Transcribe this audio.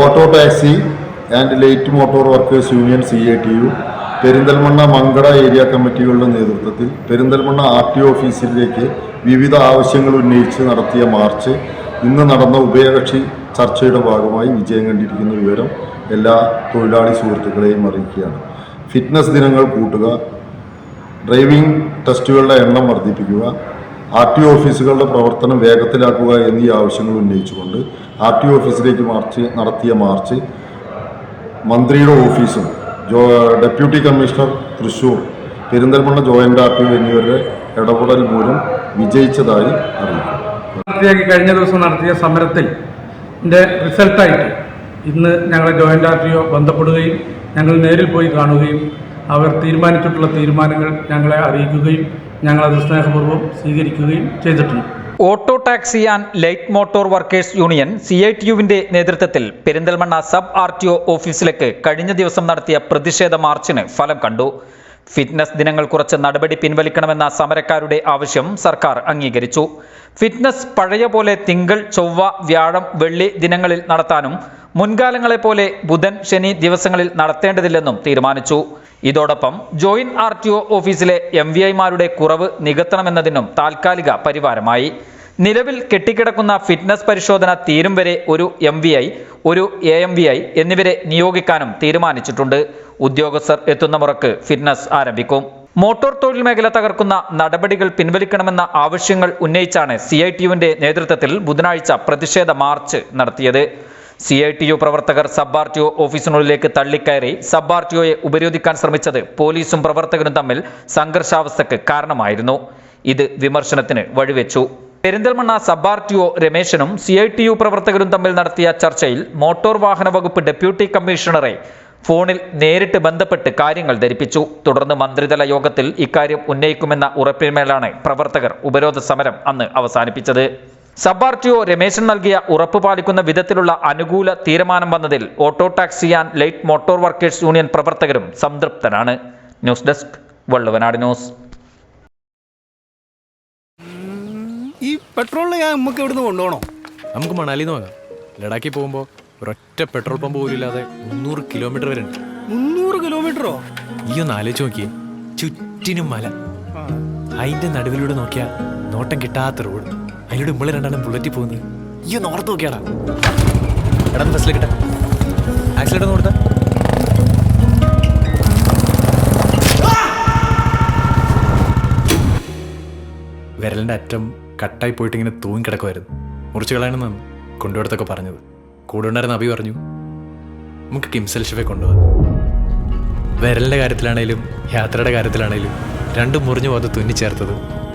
Auto taxi and light motor workers union C A T U Perinthalmanna Mankada area കമ്മിറ്റികളുടെ നേതൃത്വത്തിൽ Perinthalmanna R T ഓഫീസിലേക്ക് വിവിധ ആവശ്യങ്ങൾ ഉന്നയിച്ച് നടത്തിയ മാർച്ച് ഇന്ന് നടന്ന ഉഭയകക്ഷി ചർച്ചയുടെ ഭാഗമായി വിജയം കണ്ടിരിക്കുന്ന വിവരം എല്ലാ തൊഴിലാളി സുഹൃത്തുക്കളെയും അറിയിക്കുകയാണ്. ഫിറ്റ്നസ് ദിനങ്ങൾ കൂട്ടുക ഡ്രൈവിംഗ് ടെസ്റ്റുകളുടെ എണ്ണം വർദ്ധിപ്പിക്കുക ആർ ടി ഓഫീസുകളുടെ പ്രവർത്തനം വേഗത്തിലാക്കുക എന്നീ ആവശ്യങ്ങൾ ഉന്നയിച്ചുകൊണ്ട് ആർ ടി ഓഫീസിലേക്ക് മാർച്ച് നടത്തിയ മാർച്ച് മന്ത്രിയുടെ ഓഫീസും deputy commissioner Thrissur Perinthalmanna joint R T എന്നിവരുടെ ഇടപെടൽ മൂലം വിജയിച്ചതായി അറിയിക്കും കഴിഞ്ഞ ദിവസം നടത്തിയ സമരത്തിൽ റിസൾട്ടായിട്ട് ഇന്ന് ഞങ്ങളെ ജോയിന്റ് ആർ ടി ഒ ബന്ധപ്പെടുകയും ഞങ്ങൾ നേരിൽ പോയി കാണുകയും അവർ തീരുമാനിച്ചിട്ടുള്ള തീരുമാനങ്ങൾ ഞങ്ങളെ അറിയിക്കുകയും ഞങ്ങളത് സ്നേഹപൂർവം സ്വീകരിക്കുകയും ചെയ്തിട്ടുണ്ട്. Auto taxi and light motor workers union C I T യുവിന്റെ നേതൃത്വത്തിൽ Perinthalmanna sub R T O ഓഫീസിലേക്ക് കഴിഞ്ഞ ദിവസം നടത്തിയ പ്രതിഷേധ മാർച്ചിന് ഫലം കണ്ടു. ഫിറ്റ്നസ് ദിനങ്ങൾ കുറച്ച് നടപടി പിൻവലിക്കണമെന്ന സമരക്കാരുടെ ആവശ്യം സർക്കാർ അംഗീകരിച്ചു. ഫിറ്റ്നസ് പഴയ പോലെ തിങ്കൾ ചൊവ്വ വ്യാഴം വെള്ളി ദിനങ്ങളിൽ നടത്താനും മുൻകാലങ്ങളെ പോലെ ബുധൻ ശനി ദിവസങ്ങളിൽ നടത്തേണ്ടതില്ലെന്നും തീരുമാനിച്ചു. ഇതോടൊപ്പം ജോയിന്റ് ആർ ടി ഒ ഓഫീസിലെ എം വി ഐമാരുടെ കുറവ് നികത്തണമെന്നതിനും താൽക്കാലിക പരിവാരമായി. നിലവിൽ കെട്ടിക്കിടക്കുന്ന ഫിറ്റ്നസ് പരിശോധന തീരും വരെ ഒരു എം വി ഐ ഒരു എ എം വി ഐ എന്നിവരെ നിയോഗിക്കാനും തീരുമാനിച്ചിട്ടുണ്ട്. ഉദ്യോഗസ്ഥർ എത്തുന്ന മുറക്ക് ഫിറ്റ്നസ് ആരംഭിക്കും. മോട്ടോർ തൊഴിൽ മേഖല തകർക്കുന്ന നടപടികൾ പിൻവലിക്കണമെന്ന ആവശ്യങ്ങൾ ഉന്നയിച്ചാണ് സി ഐ ടി യുവിന്റെ നേതൃത്വത്തിൽ ബുധനാഴ്ച പ്രതിഷേധ മാർച്ച് നടത്തിയത്. സി ഐ ടി യു പ്രവർത്തകർ സബ് ആർ ടി ഒ ഓഫീസിനുള്ളിലേക്ക് തള്ളിക്കയറി സബ് ആർ ടി ഒയെ ഉപരോധിക്കാൻ ശ്രമിച്ചത് പോലീസും പ്രവർത്തകരും തമ്മിൽ സംഘർഷാവസ്ഥയ്ക്ക് കാരണമായിരുന്നു. ഇത് വിമർശനത്തിന് വഴിവെച്ചു. Perinthalmanna sub R T O രമേശനും C I T U പ്രവർത്തകരും തമ്മിൽ നടത്തിയ ചർച്ചയിൽ മോട്ടോർ വാഹന വകുപ്പ് ഡെപ്യൂട്ടി കമ്മീഷണറെ ഫോണിൽ നേരിട്ട് ബന്ധപ്പെട്ട് കാര്യങ്ങൾ ധരിപ്പിച്ചു. തുടർന്ന് മന്ത്രിതല യോഗത്തിൽ ഇക്കാര്യം ഉന്നയിക്കുമെന്ന ഉറപ്പിന്മേലാണ് പ്രവർത്തകർ ഉപരോധ സമരം അന്ന് അവസാനിപ്പിച്ചത്. Sub R T O Rameshan നൽകിയ ഉറപ്പ് പാലിക്കുന്ന വിധത്തിലുള്ള അനുകൂല തീരുമാനം വന്നതിൽ auto taxi and light motor workers union പ്രവർത്തകരും സംതൃപ്തരാണ്. News desk Valluvanad news. ഈ പെട്രോളിന് ഞാൻ നമുക്ക് ഇവിടുന്ന് കൊണ്ടുപോകണോ? നമുക്ക് മണാലിന്ന് വാങ്ങാം ലഡാക്കിൽ പോകുമ്പോൾ ഒരൊറ്റ പെട്രോൾ പമ്പ് പോലും ഇല്ലാതെ മുന്നൂറ് കിലോമീറ്റർ വരെ ഉണ്ട്. മുന്നൂറ് കിലോമീറ്ററോ? ഈ ഒന്ന് ആലോചിച്ച് നോക്കിയേ. ചുറ്റിനും മല. അതിന്റെ നടുവിലൂടെ നോക്കിയാൽ നോട്ടം കിട്ടാത്ത റോഡ്. അതിലൂടെ ഉമ്മളെ രണ്ടാണ് ബുള്ളറ്റ് പോകുന്നത്. ഈ ഒന്ന് ഓർത്ത് നോക്കിയാടാ. എടാ ബസ്സിൽ കിട്ടാ ആക്സിഡന്റ് ഒന്ന് കൊടുത്താ. വിരലിന്റെ അറ്റം കട്ടായി പോയിട്ട് ഇങ്ങനെ തൂങ്ങി കിടക്കുമായിരുന്നു മുറിച്ച് കളയണമെന്നാണ് കൊണ്ടുപോടത്തൊക്കെ പറഞ്ഞത്. കൂടെ ഉണ്ടായിരുന്ന അഭി പറഞ്ഞു നമുക്ക് കിംസൽ ഷിഫെ കൊണ്ടുപോകാം. വിരലിന്റെ കാര്യത്തിലാണേലും യാത്രയുടെ കാര്യത്തിലാണേലും രണ്ടും മുറിഞ്ഞു പോകാതെ തുന്നിച്ചേർത്തത്